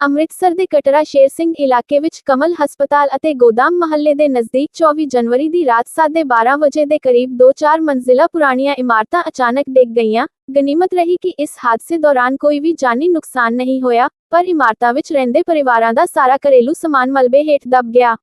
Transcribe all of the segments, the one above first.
ਅੰਮ੍ਰਿਤਸਰ ਦੇ ਕਟਰਾ ਸ਼ੇਰ ਸਿੰਘ ਇਲਾਕੇ ਵਿੱਚ ਕਮਲ ਹਸਪਤਾਲ ਅਤੇ ਗੋਦਾਮ ਮਹੱਲੇ ਦੇ ਨਜ਼ਦੀਕ 24 ਜਨਵਰੀ ਦੀ ਰਾਤ ਸਾਢੇ 12 ਵਜੇ ਦੇ ਕਰੀਬ 2-4 ਮੰਜ਼ਿਲਾ ਪੁਰਾਣੀਆਂ ਇਮਾਰਤਾਂ ਅਚਾਨਕ ਡਿੱਗ ਗਈਆਂ। ਗਨੀਮਤ ਰਹੀ ਕਿ ਇਸ ਹਾਦਸੇ ਦੌਰਾਨ ਕੋਈ ਵੀ ਜਾਨੀ ਨੁਕਸਾਨ ਨਹੀਂ ਹੋਇਆ, ਪਰ ਇਮਾਰਤਾਂ ਵਿੱਚ ਰਹਿੰਦੇ ਪਰਿਵਾਰਾਂ ਦਾ ਸਾਰਾ ਘਰੇਲੂ ਸਮਾਨ ਮਲਬੇ ਹੇਠ ਦਬ ਗਿਆ।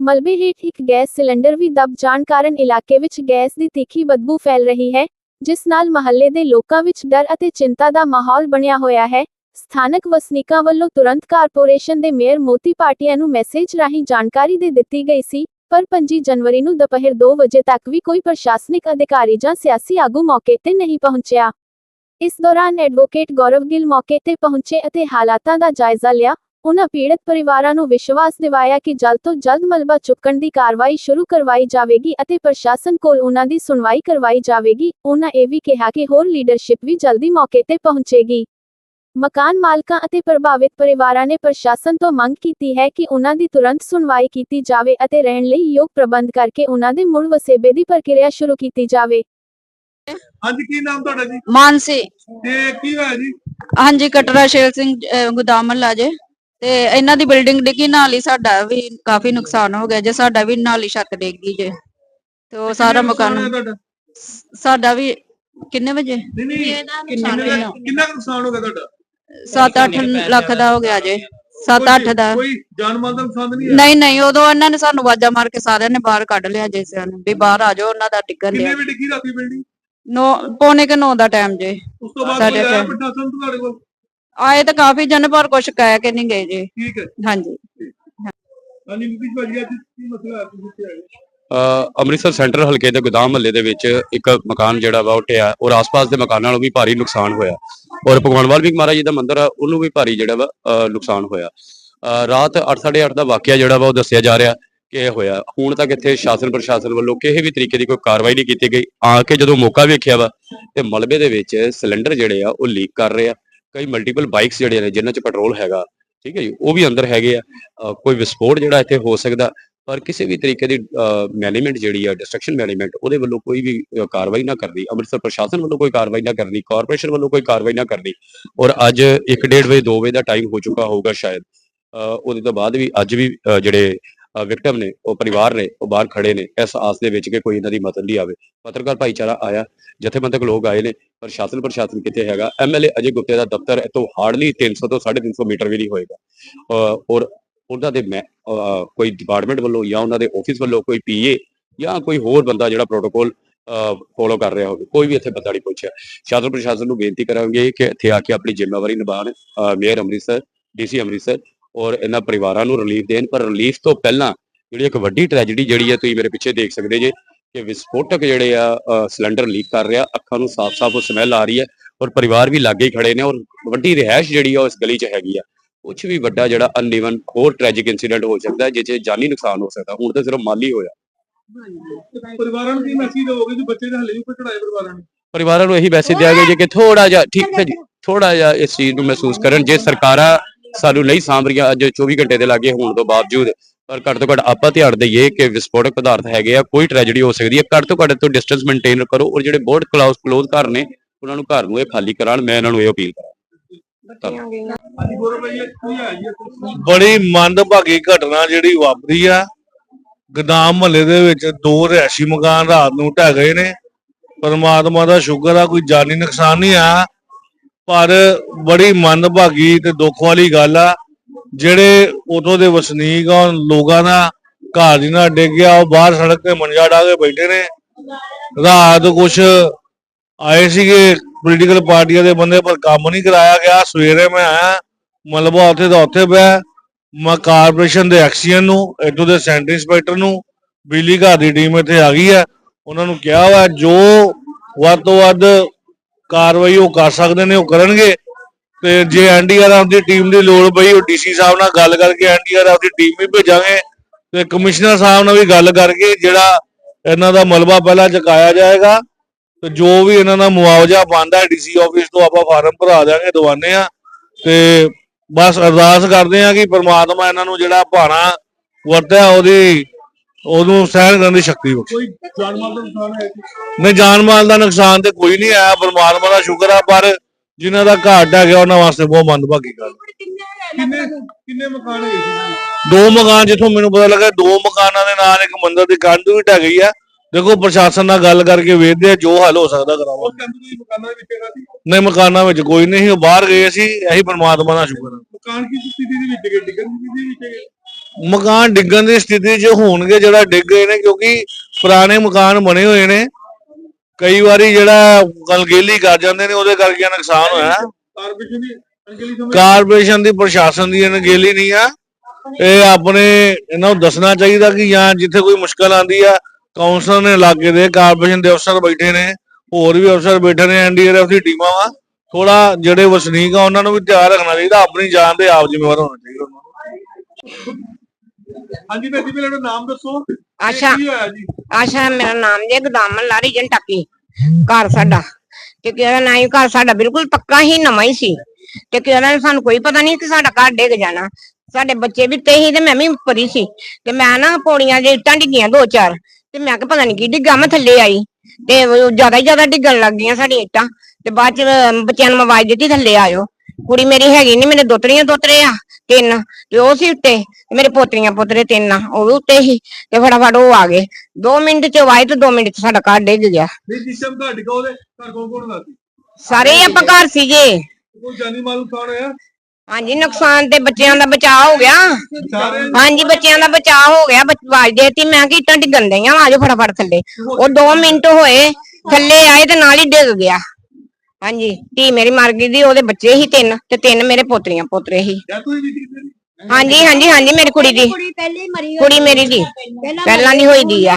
ਮਲਬੇ ਹੇਠ ਇੱਕ ਗੈਸ ਸਿਲੰਡਰ ਵੀ ਦਬ ਜਾਣ ਕਾਰਨ ਇਲਾਕੇ ਵਿੱਚ ਗੈਸ ਦੀ ਤਿੱਖੀ ਬਦਬੂ ਫੈਲ ਰਹੀ ਹੈ, ਜਿਸ ਨਾਲ ਮਹੱਲੇ ਦੇ ਲੋਕਾਂ ਵਿੱਚ ਡਰ ਅਤੇ ਚਿੰਤਾ ਦਾ ਮਾਹੌਲ ਬਣਿਆ ਹੋਇਆ ਹੈ। ਸਥਾਨਕ ਵਸਨੀਕਾਂ ਵੱਲੋਂ ਤੁਰੰਤ ਕਾਰਪੋਰੇਸ਼ਨ ਦੇ ਮੇਅਰ ਮੋਤੀ ਪਾਟਿਆ ਨੂੰ ਮੈਸੇਜ ਰਾਹੀਂ ਜਾਣਕਾਰੀ ਦੇ ਦਿੱਤੀ ਗਈ ਸੀ, ਪਰ 25 ਜਨਵਰੀ ਨੂੰ ਦੁਪਹਿਰ 2 ਵਜੇ ਤੱਕ ਵੀ ਕੋਈ ਪ੍ਰਸ਼ਾਸਨਿਕ ਅਧਿਕਾਰੀ ਜਾਂ ਸਿਆਸੀ ਆਗੂ ਮੌਕੇ ਤੇ ਨਹੀਂ ਪਹੁੰਚਿਆ। ਇਸ ਦੌਰਾਨ ਐਡਵੋਕੇਟ ਗੌਰਵ ਗਿੱਲ ਮੌਕੇ ਤੇ ਪਹੁੰਚੇ ਅਤੇ ਹਾਲਾਤਾਂ ਦਾ ਜਾਇਜ਼ਾ ਲਿਆ। ਉਨ੍ਹਾਂ ਪੀੜਤ ਪਰਿਵਾਰਾਂ ਨੂੰ ਵਿਸ਼ਵਾਸ ਦਿਵਾਇਆ ਕਿ ਜਲਦ ਤੋਂ ਜਲਦ ਮਲਬਾ ਚੁੱਕਣ ਦੀ ਕਾਰਵਾਈ ਸ਼ੁਰੂ ਕਰਵਾਈ ਜਾਵੇਗੀ ਅਤੇ ਪ੍ਰਸ਼ਾਸਨ ਕੋਲ ਉਨ੍ਹਾਂ ਦੀ ਸੁਣਵਾਈ ਕਰਵਾਈ ਜਾਵੇਗੀ। ਉਨ੍ਹਾਂ ਇਹ ਵੀ ਕਿਹਾ ਕਿ ਹੋਰ ਲੀਡਰਸ਼ਿਪ ਵੀ ਜਲਦੀ ਮੌਕੇ ਤੇ ਪਹੁੰਚੇਗੀ। ਮਕਾਨ ਮਾਲਕਾਂ ਅਤੇ ਪ੍ਰਭਾਵਿਤ ਪਰਿਵਾਰਾਂ ਨੇ ਪ੍ਰਸ਼ਾਸਨ ਤੋਂ ਮੰਗ ਕੀਤੀ ਹੈ ਕਿ ਉਨ੍ਹਾਂ ਦੀ ਤੁਰੰਤ ਸੁਣਵਾਈ ਕੀਤੀ ਜਾਵੇ ਅਤੇ ਰਹਿਣ ਲਈ ਯੋਗ ਪ੍ਰਬੰਧ ਕਰਕੇ ਉਨ੍ਹਾਂ ਦੇ ਮੁੜ ਵਸੇਬੇ ਦੀ ਪ੍ਰਕਿਰਿਆ ਸ਼ੁਰੂ ਕੀਤੀ ਜਾਵੇ। ਹਾਂਜੀ ਕੀ ਨਾਮ ਤੁਹਾਡਾ ਜੀ? ਮਾਨਸੀ। ਤੇ ਕੀ ਹੋਇਆ ਜੀ? ਹਾਂਜੀ ਕਟਰਾ ਸ਼ੇਰ ਸਿੰਘ ਗੋਦਾਮ ਮਹੱਲਾ ਜੇ ਤੇ ਇਹਨਾਂ ਦੀ ਬਿਲਡਿੰਗ ਡਿੱਗੀ ਨਾਲ ਹੀ ਸਾਡਾ ਵੀ ਕਾਫੀ ਨੁਕਸਾਨ ਹੋ ਗਿਆ ਜੇ ਸਾਡਾ ਵੀ ਨਾਲ ਹੀ ਛੱਤ ਡਿੱਗ ਗਈ ਜੇ। ਤੇ ਉਹ ਸਾਰਾ ਮਕਾਨ ਸਾਡਾ ਵੀ ਕਿੰਨੇ ਵਜੇ? ਨਹੀਂ ਨਹੀਂ ਕਿੰਨਾ ਨੁਕਸਾਨ ਹੋ ਗਿਆ ਤੁਹਾਡਾ? 7-8 ਲੱਖ ਦਾ ਹੋ ਗਿਆ ਜੇ। 7-8 ਦਾ। ਕੋਈ ਜਾਨ ਮਾਲ ਦਾ ਨੁਕਸਾਨ ਨਹੀਂ ਹੈ ਨਹੀਂ ਨਹੀਂ ਉਦੋਂ ਇਹਨਾਂ ਨੇ ਸਾਨੂੰ ਆਵਾਜ਼ਾਂ ਮਾਰ ਕੇ ਸਾਰਿਆਂ ਨੇ ਬਾਹਰ ਕੱਢ ਲਿਆ ਜੇ ਸਿਆਣੇ। ਵੀ ਬਾਹਰ ਆ ਜਾਓ ਉਹਨਾਂ ਦਾ ਕਿੰਨੇ ਲਿਆ। ਵਜੇ ਡਿੱਗੀ ਰਾਤੀ ਬਿਲਡਿੰਗ? ਨੌ ਪੌਣੇ ਕਿ 9 ਦਾ ਟਾਈਮ ਜੇ। ਉਸ ਤੋਂ ਬਾਅਦ ਸਾਡੇ ਕੋਲ। ਪ੍ਰਸ਼ਾਸਨ ਤੁਹਾਡੇ ਕੋਲ? ਆਏ ਤਾਂ ਕਾਫੀ ਜਨ ਪਰ ਕੁਛ ਕਹਿ ਕੇ ਨਹੀਂ ਗਏ ਜੇ। ਠੀਕ ਹੈ। ਹਾਂਜੀ। ਹਾਂਜੀ ਮੁਕੀਸ਼ ਭਾਜੀ ਅੱਜ ਕੀ ਮਸਲਾ ਹੈ? ਤੁਸੀਂ ਇੱਥੇ ਆਏ ਅੰਮ੍ਰਿਤਸਰ ਸੈਂਟਰ ਹਲਕੇ ਦੇ ਗੋਦਾਮ ਮਹੱਲੇ ਦੇ ਵਿੱਚ ਇੱਕ ਮਕਾਨ ਜਿਹੜਾ ਵਾ ਉਹ ਢਿਆ ਔਰ ਆਸ-ਪਾਸ ਦੇ ਮਕਾਨਾਂ ਨੂੰ ਵੀ ਭਾਰੀ ਨੁਕਸਾਨ ਹੋਇਆ। ਔਰ ਭਗਵਾਨ ਵਾਲਮੀਕ ਮਹਾਰਾਜ ਜੀ ਦਾ ਮੰਦਿਰ ਆ ਉਹਨੂੰ ਵੀ ਭਾਰੀ ਜਿਹੜਾ ਵਾ ਨੁਕਸਾਨ ਹੋਇਆ। ਅ, ਰਾਤ 8:30 ਦਾ ਵਾਕਿਆ ਜਿਹੜਾ ਵਾ ਉਹ ਦੱਸਿਆ ਜਾ ਰਿਹਾ ਕਿ ਇਹ ਹੋਇਆ। ਹੁਣ ਤੱਕ ਇੱਥੇ ਸ਼ਾਸਨ ਪ੍ਰਸ਼ਾਸਨ ਵੱਲੋਂ ਕਿਸੇ ਵੀ ਤਰੀਕੇ ਦੀ ਕੋਈ ਕਾਰਵਾਈ ਨਹੀਂ ਕੀਤੀ ਗਈ। ਆ ਕੇ ਜਦੋਂ ਮੌਕਾ ਵੇਖਿਆ ਵਾ ਤੇ ਮਲਬੇ ਦੇ ਵਿੱਚ ਸਿਲੰਡਰ ਜਿਹੜੇ ਆ ਉਹ ਲੀਕ ਕਰ ਰਹੇ ਆ। ਕਈ ਮਲਟੀਪਲ ਬਾਈਕਸ ਜਿਹੜੇ ਨੇ ਜਿਨ੍ਹਾਂ 'ਚ ਪੈਟਰੋਲ ਹੈਗਾ ਠੀਕ ਹੈ ਜੀ ਉਹ ਵੀ ਅੰਦਰ ਹੈਗੇ ਆ। ਕੋਈ ਵਿਸਫੋਟ ਜਿਹੜਾ ਇੱਥੇ ਹੋ ਸਕਦਾ ਪਰ ਕਿਸੇ ਵੀ ਤਰੀਕੇ ਦੀ ਮੈਨੇਜਮੈਂਟ ਜਿਹੜੀ ਆ ਡਿਸਟਰਕਸ਼ਨ ਮੈਨੇਜਮੈਂਟ ਉਹਦੇ ਵੱਲੋਂ ਕੋਈ ਵੀ ਕਾਰਵਾਈ ਨਾ ਕਰਦੀ ਅੰਮ੍ਰਿਤਸਰ ਪ੍ਰਸ਼ਾਸਨ ਵੱਲੋਂ ਕੋਈ ਕਾਰਵਾਈ ਨਾ ਕਰਨੀ ਕਾਰਪੋਰੇਸ਼ਨ ਵੱਲੋਂ ਕੋਈ ਕਾਰਵਾਈ ਨਾ ਕਰਨੀ। ਔਰ ਅੱਜ 1:30 ਵਜੇ 2 ਵਜੇ ਦਾ ਟਾਈਮ ਹੋ ਚੁੱਕਾ ਹੋਊਗਾ ਸ਼ਾਇਦ। ਉਹਦੇ ਤੋਂ ਬਾਅਦ ਵੀ ਅੱਜ ਵੀ ਜਿਹੜੇ ਵਿਕਟਮ ਨੇ, ਉਹ ਪਰਿਵਾਰ ਨੇ, ਉਹ ਬਾਹਰ ਖੜੇ ਨੇ, ਇਸ ਆਸ ਦੇ ਵਿੱਚ ਕਿ ਕੋਈ ਇਹਨਾਂ ਦੀ ਮਦਦ ਲਈ ਆਵੇ। ਪੱਤਰਕਾਰ ਭਾਈਚਾਰਾ ਆਇਆ, ਜਥੇਬੰਦਕ ਲੋਕ ਆਏ ਨੇ, ਪ੍ਰਸ਼ਾਸਨ ਪ੍ਰਸ਼ਾਸਨ ਕਿੱਥੇ ਹੈਗਾ? ਐਮਐਲਏ ਅਜੇ ਗੁਪਤੇ ਦਾ ਦਫ਼ਤਰ ਇਤੋਂ ਹਾਰਡਲੀ 300 ਤੋਂ 350 ਮੀਟਰ ਵੀ ਨਹੀਂ ਹੋਏਗਾ। ਔਰ ਉਹਨਾਂ ਦੇ ਮੈਂ ਕੋਈ ਡਿਪਾਰਟਮੈਂਟ ਵੱਲੋਂ ਜਾਂ ਉਹਨਾਂ ਦੇ ਆਫਿਸ ਵੱਲੋਂ ਕੋਈ ਪੀਏ ਜਾਂ ਕੋਈ ਹੋਰ ਬੰਦਾ ਜਿਹੜਾ ਪ੍ਰੋਟੋਕੋਲ ਫੋਲੋ ਕਰ ਰਿਹਾ ਹੋਵੇ, ਕੋਈ ਵੀ ਇੱਥੇ ਬੰਦਾ ਨਹੀਂ ਪਹੁੰਚਿਆ ਸ਼ਾਸਨ ਪ੍ਰਸ਼ਾਸਨ ਨੂੰ ਬੇਨਤੀ ਕਰਾਂਗੇ ਕਿ ਇੱਥੇ ਆ ਕੇ ਆਪਣੀ ਜ਼ਿੰਮੇਵਾਰੀ ਨਿਭਾਉਣ ਮੇਅਰ ਅੰਮ੍ਰਿਤਸਰ, ਡੀਸੀ ਅੰਮ੍ਰਿਤਸਰ ਔਰ ਇਹਨਾਂ ਪਰਿਵਾਰਾਂ ਨੂੰ ਰਿਲੀਫ ਦੇਣ। ਪਰ ਰਿਲੀਫ ਤੋਂ ਪਹਿਲਾਂ ਜਿਹੜੀ ਇੱਕ ਵੱਡੀ ਟ੍ਰੈਜੇਡੀ ਜਿਹੜੀ ਹੈ, ਤੁਸੀਂ ਮੇਰੇ ਪਿੱਛੇ ਦੇਖ ਸਕਦੇ ਜੇ ਕਿ ਵਿਸਫੋਟਕ ਜਿਹੜੇ ਆ ਸਿਲੰਡਰ ਲੀਕ ਕਰ ਰਿਹਾ, ਅੱਖਾਂ ਨੂੰ ਸਾਫ਼-ਸਾਫ਼ ਉਹ ਸਮੈਲ ਆ ਰਹੀ ਹੈ ਔਰ ਪਰਿਵਾਰ ਵੀ ਲਾਗੇ ਹੀ ਖੜੇ ਨੇ ਔਰ ਵੱਡੀ ਰਿਹਾਇਸ਼ ਜਿਹੜੀ ਆ ਉਹ ਇਸ ਗਲੀ 'ਚ ਹੈਗੀ ਆ। ਕੁਝ ਵੀ ਵੱਡਾ ਜਿਹੜਾ ਅਨਈਵਨ ਹੋਰ ਟ੍ਰੈਜਿਕ ਇਨਸੀਡੈਂਟ ਹੋ ਸਕਦਾ ਹੈ 'ਚ ਜਾਨੀ ਨੁਕਸਾਨ ਹੋ ਸਕਦਾ ਹੁਣ ਤਾਂ ਸਿਰਫ ਮਾਲੀ ਹੋਇਆ। ਪਰਿਵਾਰਾਂ ਨੂੰ ਕੀ ਮੈਸੇਜ ਦਿਓਗੇ ਜੀ ਬੱਚੇ ਦੇ ਹਲੇ ਵੀ ਕੋਈ ਚੜਾਏ ਪਰਿਵਾਰਾਂ ਨੇ। ਪਰਿਵਾਰਾਂ ਨੂੰ ਇਹੀ ਮੈਸੇਜ ਦਿਆਂਗੇ ਜੇ ਕਿ ਥੋੜਾ ਜਿਹਾ ਠੀਕ ਹੈ ਜੀ ਥੋੜਾ ਜਿਹਾ ਇਸ ਚੀਜ਼ ਨੂੰ ਮਹਿਸੂਸ ਕਰਨ। ਜੇ ਸਰਕਾਰਾਂ ਸਾਨੂੰ ਨਹੀਂ ਸਾਂਭ ਰਹੀਆਂ ਅੱਜ 24 ਘੰਟੇ ਦੇ ਲਾਗੇ ਹੋਣ ਤੋਂ ਬਾਵਜੂਦ ਪਰ ਘੱਟ ਤੋਂ ਘੱਟ ਆਪਾਂ ਧਿਆਨ ਦਈਏ ਕਿ ਵਿਸਫੋਟਕ ਪਦਾਰਥ ਹੈਗੇ ਆ ਕੋਈ ਟ੍ਰੈਜੇਡੀ ਹੋ ਸਕਦੀ ਹੈ। ਘੱਟ ਤੋਂ ਘੱਟ ਤੋਂ ਡਿਸਟੈਂਸ ਮੇਨਟੇਨ ਕਰੋ। ਔਰ ਜਿਹੜੇ ਬੋਰਡ ਕਲਾਉਸ ਕਲੋਜ਼ ਘਰ ਨੇ ਉਹਨਾਂ ਨੂੰ ਘਰ ਨੂੰ ਇਹ ਖਾਲੀ ਕਰਾਉਣ। ਮੈਂ ਇਹਨਾਂ ਨੂੰ ਇਹ ਅਪੀਲ ਬੜੀ ਮੰਦਭਾਗੀ ਘਟਨਾ ਜਿਹੜੀ ਵਾਪਰੀ ਆ। ਗਦਾਮ ਮਹੱਲੇ ਦੇ ਵਿੱਚ ਦੋ ਰਿਹਾਇਸ਼ੀ ਮਕਾਨ ਰਾਤ ਨੂੰ ਢਹਿ ਗਏ ਨੇ। ਪਰਮਾਤਮਾ ਦਾ ਸ਼ੁਕਰ ਆ, ਕੋਈ ਜਾਨੀ ਨੁਕਸਾਨ ਨਹੀਂ ਆ। ਪਰ ਬੜੀ ਮੰਦਭਾਗੀ ਤੇ ਦੁੱਖ ਵਾਲੀ ਗੱਲ ਆ, ਜਿਹੜੇ ਉਦੋਂ ਦੇ ਵਸਨੀਕ ਆ ਲੋਕਾਂ ਦਾ ਘਰ ਜਿਨਾ ਡਿੱਗ ਗਿਆ, ਉਹ ਬਾਹਰ ਸੜਕ ਤੇ ਮੰਜਾ ਢਾ ਕੇ ਬੈਠੇ ਨੇ। ਰਾਤ ਕੁਛ ਆਏ ਸੀਗੇ ਪੋਲੀਟੀਕਲ ਪਾਰਟੀਆਂ ਦੇ ਬੰਦੇ ਪਰ ਕੰਮ ਨਹੀਂ ਕਰਾਇਆ ਗਿਆ। ਸਵੇਰੇ ਮੈਂ ਆਇਆ ਮਲਬਾ ਉੱਥੇ ਦਾ ਉੱਥੇ ਪਿਆ। ਮੈਂ ਕਾਰਪੋਰੇਸ਼ਨ ਦੇ ਐਕਸੀਅਨ ਨੂੰ, ਇੱਥੋਂ ਦੇ ਸੈਂਟਰ ਇੰਸਪੈਕਟਰ ਨੂੰ, ਬਿਜਲੀ ਘਰ ਦੀ ਟੀਮ ਇੱਥੇ ਆ ਗਈ ਹੈ। ਉਹਨਾਂ ਨੂੰ ਕਿਹਾ ਵਾ, ਜੋ ਵੱਧ ਤੋਂ ਵੱਧ ਕਾਰਵਾਈ ਉਹ ਕਰ ਸਕਦੇ ਨੇ, ਉਹ ਕਰਨਗੇ। ਤੇ ਜੇ ਐਨਡੀਆਰਐਫ ਦੀ ਟੀਮ ਦੀ ਲੋੜ ਪਈ, ਉਹ ਡੀਸੀ ਸਾਹਿਬ ਨਾਲ ਗੱਲ ਕਰਕੇ ਐਨਡੀਆਰਐਫ ਦੀ ਟੀਮ ਵੀ ਭੇਜਾਂਗੇ। ਤੇ ਕਮਿਸ਼ਨਰ ਸਾਹਿਬ ਨਾਲ ਵੀ ਗੱਲ ਕਰਕੇ ਜਿਹੜਾ ਇਹਨਾਂ ਦਾ ਮਲਬਾ ਪਹਿਲਾਂ ਚੁਕਾਇਆ ਜਾਏਗਾ। ਤੇ ਜੋ ਵੀ ਇਹਨਾਂ ਦਾ ਮੁਆਵਜ਼ਾ ਬਣਦਾ ਡੀਸੀ ਆਫਿਸ ਤੋਂ ਆਪਾਂ ਫਾਰਮ ਭਰਾ ਦਿਆਂਗੇ ਦਵਾਨੇ ਆ ਤੇ ਬਸ ਅਰਦਾਸ ਕਰਦੇ ਆ ਕਿ ਪ੍ਰਮਾਤਮਾ ਇਹਨਾਂ ਨੂੰ ਜਿਹੜਾ ਭਾਣਾ ਵਰਤਿਆ ਉਹਦੀ ਉਹਨੂੰ ਸਹਿਣ ਕਰਨ ਦੀ ਸ਼ਕਤੀ ਬਖਸ਼ੇ। ਕੋਈ ਜਾਨ ਮਾਲ ਦਾ ਨੁਕਸਾਨ ਹੈ ਨਹੀਂ ਜਾਨ ਮਾਲ ਦਾ ਨੁਕਸਾਨ ਤੇ ਕੋਈ ਨਹੀਂ ਆਇਆ। ਪਰਮਾਤਮਾ ਦਾ ਸ਼ੁਕਰ ਆ ਪਰ ਜਿਨ੍ਹਾਂ ਦਾ ਘਾਟ ਹੈ ਗਿਆ ਉਹਨਾਂ ਵਾਸਤੇ ਬਹੁਤ ਮੰਦਭਾਗੀ ਗੱਲ। ਕਿੰਨੇ ਕਿੰਨੇ ਮਕਾਨ ਜੀ? ਦੋ ਮਕਾਨ ਜਿੱਥੋਂ ਮੈਨੂੰ ਪਤਾ ਲੱਗਾ ਦੋ ਮਕਾਨਾਂ ਦੇ ਨਾਲ ਇੱਕ ਮੰਦਿਰ ਦੀ ਕੰਧ ਵੀ ਢਹਿ ਗਈ ਆ। ਦੇਖੋ ਪ੍ਰਸ਼ਾਸਨ ਨਾਲ ਗੱਲ ਕਰਕੇ ਵੇਖਦੇ ਆ ਜੋ ਹੱਲ ਹੋ ਸਕਦਾ ਕਰਾਵਾਂਗੇ ਮਕਾਨਾਂ ਦੇ ਵਿੱਚ ਹੈਗਾ ਸੀ। ਨਹੀਂ ਮਕਾਨਾਂ ਵਿੱਚ ਕੋਈ ਨਹੀਂ ਉਹ ਬਾਹਰ ਗਏ ਸੀ ਇਹੀ ਪਰਮਾਤਮਾ ਦਾ ਸ਼ੁਕਰ ਹੈ ਮਕਾਨ ਕੀ ਸਥਿਤੀ ਦੇ ਵਿੱਚ ਹੈਗੇ ਡਿੱਗਣ ਦੀ ਸਥਿਤੀ ਵਿੱਚ ਹੈਗੇ? ਮਕਾਨ ਡਿੱਗਣ ਦੀ ਸਥਿਤੀ 'ਚ ਹੋਣਗੇ ਜਿਹੜਾ ਡਿੱਗ ਗਏ ਨੇ ਕਿਉਂਕਿ ਪੁਰਾਣੇ ਮਕਾਨ ਬਣੇ ਹੋਏ ਨੇ। ਕਈ ਵਾਰੀ ਜਿਹੜਾ ਗਲਗੇਲੀ ਕਰ ਜਾਂਦੇ ਨੇ ਉਹਦੇ ਕਰਕੇ ਨੁਕਸਾਨ ਹੋਇਆ। ਕਾਰਪੋਰੇਸ਼ਨ ਦੀ ਕਾਰਪੋਰੇਸ਼ਨ ਦੀ ਪ੍ਰਸ਼ਾਸਨ ਦੀ ਅਣਗਹਿਲੀ ਨਹੀਂ ਆ। ਇਹ ਆਪਣੇ ਇਹਨਾਂ ਨੂੰ ਦੱਸਣਾ ਚਾਹੀਦਾ ਕਿ ਜਾਂ ਜਿੱਥੇ ਕੋਈ ਮੁਸ਼ਕਲ ਆਂਦੀ ਆ ਕਾਉਂਸਲਰ ਨੇ ਇਲਾਕੇ ਦੇ ਕਾਰਪੋਰੇਸ਼ਨ ਦੇ ਅਫਸਰ ਬੈਠੇ ਨੇ ਹੋਰ ਵੀ ਅਫਸਰ ਬੈਠੇ ਨੇ ਐਨਡੀਆਰਐਫ ਦੀ ਟੀਮਾਂ ਵਾ। ਥੋੜਾ ਜਿਹੜੇ ਵਸਨੀਕ ਆ ਉਹਨਾਂ ਨੂੰ ਵੀ ਧਿਆਨ ਰੱਖਣਾ ਚਾਹੀਦਾ ਆਪਣੀ ਜਾਨ ਦੇ ਆਪ ਜ਼ਿੰਮੇਵਾਰ ਹੋਣਾ ਚਾਹੀਦਾ ਉਹਨਾਂ ਨੂੰ। ਹਾਂਜੀ ਭੈਣ ਜੀ ਪਹਿਲਾਂ ਨਾਮ ਦੱਸੋ। ਆਸ਼ਾ। ਕੀ ਹੋਇਆ ਜੀ? ਆਸ਼ਾ ਮੇਰਾ ਨਾਮ ਜੇ ਗਦਾਮ ਲਾਰੀ ਜੰਟਾਕੀ ਘਰ ਸਾਡਾ। ਤੇ ਕਿਹੜਾ ਨਾ ਹੀ ਘਰ ਸਾਡਾ ਬਿਲਕੁਲ ਪੱਕਾ ਹੀ ਨਵਾਂ ਹੀ ਸੀ। ਤੇ ਕਿਹੜਾ ਸਾਨੂੰ ਕੋਈ ਪਤਾ ਨਹੀਂ ਕਿ ਸਾਡਾ ਘਰ ਡਿੱਗ ਜਾਣਾ। ਸਾਡੇ ਬੱਚੇ ਵੀ ਤੇ ਹੀ ਤੇ ਮੈਂ ਵੀ ਉੱਪਰ ਹੀ ਸੀ। ਤੇ ਮੈਂ ਨਾ ਪੌੜੀਆਂ ਜੇ ਇੱਟਾਂ ਡਿੱਗੀਆਂ ਦੋ ਚਾਰ। ਤੇ ਮੈਂ ਕਿ ਪਤਾ ਨਹੀਂ ਕੀ ਡਿੱਗਾ ਮੈਂ ਥੱਲੇ ਆਈ ਤੇ ਉਹ ਜ਼ਿਆਦਾ ਹੀ ਜ਼ਿਆਦਾ ਡਿੱਗਣ ਲੱਗ ਗਈਆਂ ਸਾਡੀ ਇੱਟਾਂ ਤੇ ਬਾਅਦ ਚ ਬੱਚਿਆਂ ਨੂੰ ਆਵਾਜ਼ ਦਿੱਤੀ ਥੱਲੇ ਆਇਓ ਕੁੜੀ ਮੇਰੀ ਹੈਗੀ ਨਹੀਂ ਮੇਰੇ ਦੋਤਰੀਆਂ ਦੋਤਰੇ ਆ ਤਿੰਨ ਤੇ ਉਹ ਸੀ ਉੱਤੇ ਤੇ ਮੇਰੇ ਪੋਤਰੀਆਂ ਪੋਤਰੇ ਤਿੰਨ ਆ ਉਹ ਵੀ ਉੱਤੇ ਸੀ ਤੇ ਫਟਾਫਟ ਉਹ ਆ ਗਏ। 2 ਮਿੰਟ ਚ ਆਏ ਤੇ 2 ਮਿੰਟ ਚ ਸਾਡਾ ਘਰ ਡਿੱਗ ਗਿਆ। ਨਹੀਂ ਜਿਸ ਟਾਈਮ ਘਰ ਡਿੱਗਾ ਉਹਦੇ ਘਰ ਕੋਲ ਕੋਣ ਦਾ ਸੀ? ਸਾਰੇ ਹੀ ਆਪਾਂ ਘਰ ਸੀਗੇ। ਕੋਈ ਜਾਨੀ ਮਾਲ ਨੁਕਸਾਨ ਹੋਇਆ ਹਾਂਜੀ, ਨੁਕਸਾਨ ਤੇ ਬੱਚਿਆਂ ਦਾ ਬਚਾਅ ਹੋ ਗਿਆ। ਹਾਂਜੀ, ਬੱਚਿਆਂ ਦਾ ਬਚਾਅ ਹੋ ਗਿਆ, ਬੱਚ- ਆਵਾਜ਼ ਮੈਂ ਕਿ ਇੱਟਾਂ ਡਿੱਗਣ ਡਈਆਂ ਆਜੋ ਫਟਾਫਟ ਥੱਲੇ। ਉਹ 2 ਮਿੰਟ ਹੋਏ, ਥੱਲੇ ਆਏ ਤੇ ਨਾਲ ਹੀ ਡਿੱਗ ਗਿਆ। ਹਾਂਜੀ, ਧੀ ਮੇਰੀ ਮਰ ਗਈ ਦੀ ਉਹਦੇ ਬੱਚੇ ਹੀ ਤਿੰਨ, ਤੇ ਤਿੰਨ ਮੇਰੇ ਪੋਤਰੀਆਂ, ਪੋਤਰੇ ਹੀ ਹਾਂਜੀ ਹਾਂਜੀ ਹਾਂਜੀ, ਮੇਰੀ ਕੁੜੀ ਦੀ। ਕੁੜੀ ਮੇਰੀ ਦੀ। ਪਹਿਲਾਂ ਦੀ ਹੋਈ ਦੀ ਆ।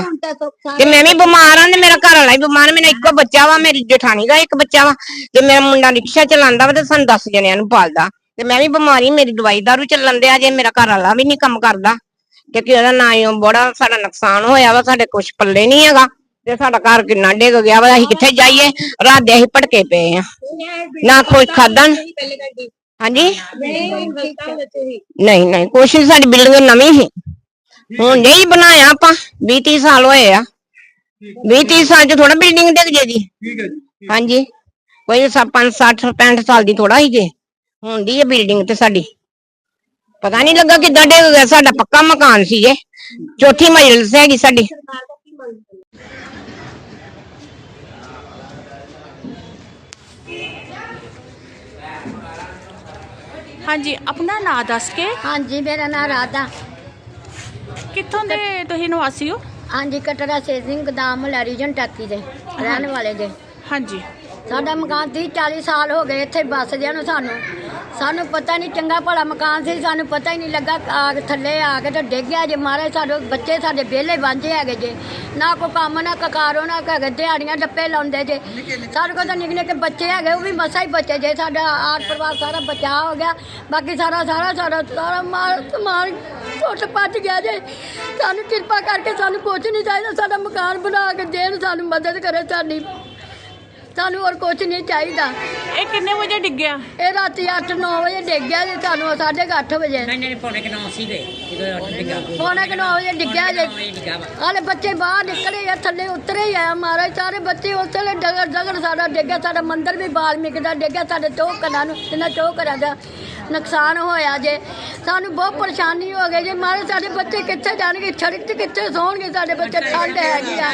ਤੇ ਮੈਂ ਵੀ ਬਿਮਾਰ ਆਂ ਤੇ ਮੇਰਾ ਘਰ ਵਾਲਾ ਵੀ ਬਿਮਾਰ, ਮੇਰਾ ਇੱਕੋ ਬੱਚਾ ਵਾ, ਮੇਰੀ ਜਠਾਣੀ ਦਾ ਇੱਕ ਬੱਚਾ ਵਾ। ਤੇ ਮੇਰਾ ਮੁੰਡਾ ਰਿਕਸ਼ਾ ਚਲਾਉਂਦਾ ਵਾ ਤੇ ਸਾਨੂੰ 10 ਜਣਿਆਂ ਨੂੰ ਪਾਲਦਾ। ਤੇ ਮੈਂ ਵੀ ਬਿਮਾਰੀ ਮੇਰੀ ਦਵਾਈ ਦਾਰੂ ਚੱਲਣ ਦਿਆ ਜੇ ਮੇਰਾ ਘਰ ਵਾਲਾ ਵੀ ਨਹੀਂ ਕੰਮ ਕਰਦਾ। ਕਿਉਂਕਿ ਉਹਦਾ ਨਾ ਹੀ ਬੜਾ ਸਾਡਾ ਨੁਕਸਾਨ ਹੋਇਆ ਵਾ ਸਾਡੇ ਕੁਝ ਪੱਲੇ ਨਹੀਂ ਹੈਗਾ ਤੇ ਸਾਡਾ ਘਰ ਕਿੰਨਾ ਡਿੱਗ ਗਿਆ ਵਾ ਅਸੀਂ ਕਿੱਥੇ ਜਾਈਏ? ਰਾਤ ਦੇ ਅਸੀਂ ਭਟਕੇ ਪਏ ਆ। ਨਾ ਕੁਝ ਖਾਦਾ ਹਾਂਜੀ? ਨਹੀਂ ਨਹੀਂ ਕੋਸ਼ਿਸ਼ ਸਾਡੀ ਬਿਲਡਿੰਗ ਨਵੀਂ ਸੀ। ਹੁਣ ਜੇ ਹੀ ਬਣਾਇਆ ਆਪਾਂ 20 30 ਸਾਲ ਹੋਏ ਆ। 20 30 ਸਾਲ ਚ ਥੋੜਾ ਬਿਲਡਿੰਗ ਡਿੱਗ ਜੇ ਜੀ। ਠੀਕ ਹੈ ਜੀ ਹਾਂਜੀ। ਕੋਈ ਸਾ 5 60 65 ਸਾਲ ਦੀ ਥੋੜਾ ਹੀ ਜੇ। ਹੁਣ ਦੀ ਇਹ ਬਿਲਡਿੰਗ ਤੇ ਸਾਡੀ। ਪਤਾ ਨਹੀਂ ਲੱਗਾ ਕਿੱਦਾਂ ਡਿੱਗ ਗਿਆ ਸਾਡਾ ਪੱਕਾ ਮਕਾਨ ਸੀ ਜੇ ਚੌਥੀ ਮੰਜ਼ਿਲ ਤੇ ਹੈਗੀ ਸਾਡੀ। ਹਾਂਜੀ ਆਪਣਾ ਨਾਂ ਦੱਸ ਕੇ। ਹਾਂਜੀ ਮੇਰਾ ਨਾਮ ਰਾਧਾ। ਕਿੱਥੋਂ ਦੇ ਤੁਸੀਂ ਨਿਵਾਸੀ ਹੋ? ਹਾਂਜੀ ਕਟਰਾ ਸੇ ਸਿੰਘ ਗਦਾਮ ਲਰੀਜਨ ਟਾਕੀ ਦੇ ਰਹਿਣ ਵਾਲੇ ਦੇ। ਹਾਂਜੀ। ਸਾਡਾ ਮਕਾਨ 30 40 ਸਾਲ ਹੋ ਗਏ ਇੱਥੇ ਵੱਸਦਿਆਂ ਨੂੰ ਸਾਨੂੰ। ਸਾਨੂੰ ਪਤਾ ਨਹੀਂ ਚੰਗਾ ਭਲਾ ਮਕਾਨ ਸੀ, ਸਾਨੂੰ ਪਤਾ ਹੀ ਨਹੀਂ ਲੱਗਾ ਆ ਕੇ ਥੱਲੇ ਆ ਕੇ ਤੇ ਡਿੱਗ ਗਿਆ ਜੇ ਮਾਰੇ ਸਾਡੇ ਬੱਚੇ ਸਾਡੇ ਵਿਹਲੇ ਵਾਂਝੇ ਹੈਗੇ ਜੇ। ਨਾ ਕੋ ਕੰਮ, ਨਾ ਕਕਾਰੋ ਨਾ ਹੈਗੇ, ਦਿਹਾੜੀਆਂ ਡੱਪੇ ਲਾਉਂਦੇ ਜੇ। ਸਾਡੇ ਕੋਲ ਤਾਂ ਨਿਕਲੇ ਕੇ ਬੱਚੇ ਹੈਗੇ, ਉਹ ਵੀ ਮਸਾ ਹੀ ਬੱਚੇ ਜੇ। ਸਾਡਾ ਆਰ ਪਰਿਵਾਰ ਸਾਰਾ ਬਚਾਅ ਹੋ ਗਿਆ। ਬਾਕੀ ਸਾਰਾ ਸਾਰਾ ਸਾਡਾ ਸਾਰਾ ਮਾਲ, ਸਮਾਨ ਟੁੱਟ ਪੱਟ ਗਿਆ ਜੇ। ਸਾਨੂੰ ਕਿਰਪਾ ਕਰਕੇ ਸਾਨੂੰ ਕੁਝ ਨਹੀਂ ਚਾਹੀਦਾ। ਸਾਡਾ ਮਕਾਨ ਬਣਾ ਕੇ ਦੇਣ, ਸਾਨੂੰ ਮਦਦ ਕਰੇ, ਸਾਡੀ ਸਾਨੂੰ ਹੋਰ ਕੁਝ ਨਹੀਂ ਚਾਹੀਦਾ। ਇਹ ਕਿੰਨੇ ਵਜੇ ਡਿੱਗਿਆ? ਇਹ ਰਾਤੀ 8-9 ਵਜੇ ਡਿੱਗ ਗਿਆ ਜੀ ਸਾਨੂੰ 8:30 ਵਜੇ। ਨਹੀਂ ਨਹੀਂ ਪੌਣੇ ਕਿ ਨੌ ਸੀਗੇ ਜਦੋਂ ਡਿੱਗਾ ਪੌਣੇ ਕੁ 9 ਵਜੇ ਡਿੱਗਿਆ ਜੀ। ਹਾਲੇ ਬੱਚੇ ਬਾਹਰ ਨਿਕਲੇ ਆ ਥੱਲੇ ਉਤਰੇ ਹੀ ਆ ਮਹਾਰਾਜ ਸਾਰੇ ਬੱਚੇ ਉਸੇ ਵੇਲੇ ਡਗਰ ਡਗਰ ਸਾਡਾ ਡਿੱਗਿਆ ਸਾਡਾ ਮੰਦਿਰ ਵੀ ਬਾਲਮੀਕ ਦਾ ਡਿੱਗਿਆ ਸਾਡੇ ਚੌ ਘਰਾਂ ਨੂੰ ਇਹਨਾਂ ਚੌ ਘਰਾਂ ਦਾ। ਨੁਕਸਾਨ ਹੋਇਆ ਜੇ। ਸਾਨੂੰ ਬਹੁਤ ਪਰੇਸ਼ਾਨੀ ਹੋ ਗਈ ਜੇ। ਮਾਰੇ ਸਾਡੇ ਬੱਚੇ ਕਿੱਥੇ ਜਾਣਗੇ? ਸੜਕ ਤੇ ਕਿੱਥੇ ਸੌਣਗੇ? ਸਾਡੇ ਬੱਚੇ ਠੰਡ ਹੈਗੀ ਆ।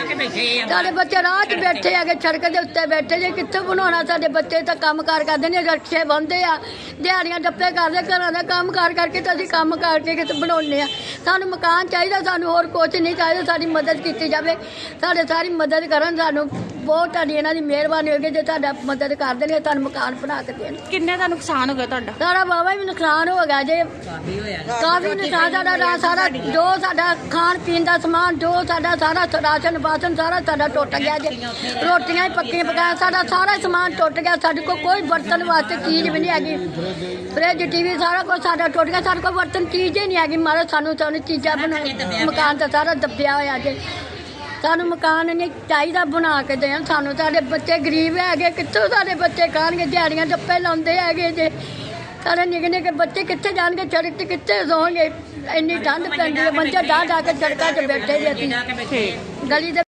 ਸਾਡੇ ਬੱਚੇ ਰਾਹ 'ਚ ਬੈਠੇ ਹੈਗੇ ਸੜਕ ਦੇ ਉੱਤੇ ਬੈਠੇ ਜੇ। ਕਿੱਥੇ ਬਣਾਉਣਾ? ਸਾਡੇ ਬੱਚੇ ਤਾਂ ਕੰਮ ਕਾਰ ਕਰਦੇ ਨੇ ਰਕਸ਼ੇ ਬੰਦੇ ਆ। ਦਿਹਾੜੀਆਂ ਡੱਪੇ ਕਰਦੇ ਘਰਾਂ ਦਾ ਕੰਮ ਕਾਰ ਕਰਕੇ ਤਾਂ ਅਸੀਂ ਕੰਮ ਕਰਕੇ ਕਿਤੇ ਬਣਾਉਂਦੇ ਆ। ਸਾਨੂੰ ਮਕਾਨ ਚਾਹੀਦਾ ਸਾਨੂੰ ਹੋਰ ਕੁਝ ਨਹੀਂ ਚਾਹੀਦਾ। ਸਾਡੀ ਮਦਦ ਕੀਤੀ ਜਾਵੇ। ਸਾਡੇ ਸਾਰੀ ਮਦਦ ਕਰਨ ਸਾਨੂੰ ਬਹੁਤ ਤੁਹਾਡੀ ਇਹਨਾਂ ਦੀ ਮਿਹਰਬਾਨੀ ਹੋਗੀ ਜੇ ਤੁਹਾਡਾ ਮਦਦ ਕਰ ਦੇਣਗੇ ਤੁਹਾਨੂੰ ਮਕਾਨ ਬਣਾ ਕੇ ਦੇਣ। ਕਿੰਨੇ ਦਾ ਨੁਕਸਾਨ ਹੋ ਗਿਆ ਤੁਹਾਡਾ? ਸਾਰਾ ਬਾਬਾ ਵੀ ਨੁਕਸਾਨ ਹੋ ਗਿਆ ਜੇ। ਕਾਫੀ ਨੁਕਸਾਨ ਸਾਡਾ ਰਾ- ਸਾਰਾ ਜੋ ਸਾਡਾ ਖਾਣ ਪੀਣ ਦਾ ਸਮਾਨ ਜੋ ਸਾਡਾ ਸਾਰਾ ਰਾਸ਼ਨ ਬਾਸ਼ਨ ਸਾਰਾ ਸਾਡਾ ਟੁੱਟ ਗਿਆ ਜੇ। ਰੋਟੀਆਂ ਹੀ ਪੱਕੀਆਂ ਪਕਾਇਆ ਸਾਡਾ ਸਾਰਾ ਸਮਾਨ ਟੁੱਟ ਗਿਆ। ਸਾਡੇ ਕੋਲ ਕੋਈ ਬਰਤਨ ਵਾਸਤੇ ਚੀਜ਼ ਵੀ ਨਹੀਂ ਹੈਗੀ। ਫ੍ਰਿਜ ਟੀਵੀ ਸਾਰਾ ਕੁਝ ਸਾਡਾ ਟੁੱਟ ਗਿਆ। ਸਾਡੇ ਕੋਲ ਬਰਤਨ ਚੀਜ਼ ਹੀ ਨਹੀਂ ਹੈਗੀ। ਮਾਰੇ ਸਾਨੂੰ ਸਾਨੂੰ ਚੀਜ਼ਾਂ ਬਣਾ ਮਕਾਨ ਤਾਂ ਸਾਰਾ ਦੱਬਿਆ ਹੋਇਆ ਜੇ। ਸਾਨੂੰ ਮਕਾਨ ਨਹੀਂ ਚਾਹੀਦਾ ਬਣਾ ਕੇ ਦੇਣ। ਸਾਨੂੰ ਸਾਡੇ ਬੱਚੇ ਗਰੀਬ ਹੈਗੇ ਕਿੱਥੋਂ ਸਾਡੇ ਬੱਚੇ ਖਾਣਗੇ? ਦਿਹਾੜੀਆਂ ਡੱਪੇ ਲਾਉਂਦੇ ਹੈਗੇ ਜੇ। ਸਾਡੇ ਨਿੱਕੇ ਨਿੱਕੇ ਬੱਚੇ ਕਿੱਥੇ ਜਾਣਗੇ? ਸੜਕ ਤੇ ਕਿੱਥੇ ਸੌਣਗੇ? ਇੰਨੀ ਠੰਡ ਪੈਂਦੀ ਹੈ ਬੱਚੇ ਡਾ ਡਾ ਕੇ ਸੜਕਾਂ 'ਤੇ ਬੈਠੇ ਜੇ ਅਸੀਂ ਗਲੀ ਦੇ